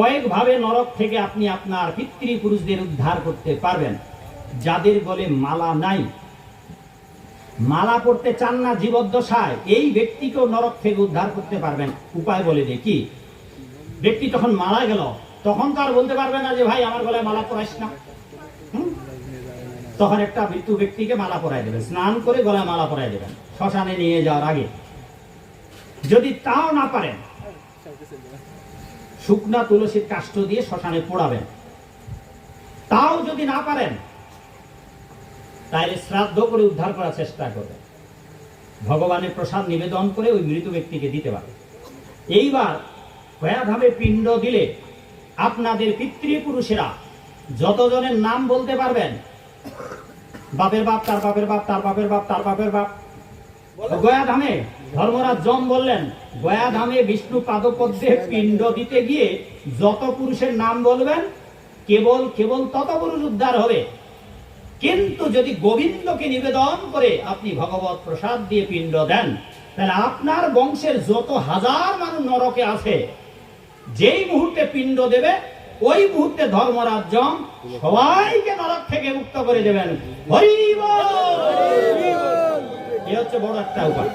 কয়েকভাবে নরক থেকে আপনি আপনার পিতৃপুরুষদের উদ্ধার করতে পারবেন। যাদের বলে মালা নাই। মালা পড়তে চান না জীবদ্দশায়, এই ব্যক্তিকেও নরক থেকে উদ্ধার করতে পারবেন। উপায় বলে দেখি ব্যক্তি তখন মারা গেল, তখন তো আর বলতে পারবে না যে, ভাই, আমার গলায় মালা পরাইস না? তখন একটা মৃত্যু ব্যক্তিকে মালা পরাই দেবেন। স্নান করে গলায় মালা পরাই দেবেন। শ্মশানে নিয়ে যাওয়ার আগে। যদি তাও না পারেন শুকনা তুলসীর কাষ্ঠ দিয়ে শ্মশানে পোড়াবেন। তাও যদি না পারেন তাহলে শ্রাদ্ধ করে উদ্ধার করার চেষ্টা করবেন। ভগবানের প্রসাদ নিবেদন করে ওই মৃত ব্যক্তিকে দিতে পারে এইবার হয়াভাবে পিণ্ড দিলে আপনাদের পিতৃপুরুষেরা যতজনের নাম বলতে পারবেন, বাপের বাপ, তার বাপের বাপ, তার বাপের বাপ, তার বাপের বাপ গয়া ধামে ধর্মরাজ জম বললেন গয়া ধামে বিষ্ণু পাদপদ্মে পিণ্ড দিতে গিয়ে যত পুরুষের নাম বলবেন কেবল কেবল তত পুরুষ উদ্ধার হবে। কিন্তু যদি গোবিন্দকে নিবেদন করে আপনি ভগবত প্রসাদ দিয়ে পিণ্ড দেন তাহলে আপনার বংশের যত হাজার মানুষ নরকে আছে যেই মুহূর্তে পিণ্ড দেবে ওই মুহূর্তে ধর্মরাজ্যম সবাইকে নরক থেকে মুক্ত করে দেবেন। হরি বল! এ হচ্ছে বড় একটা উপায়।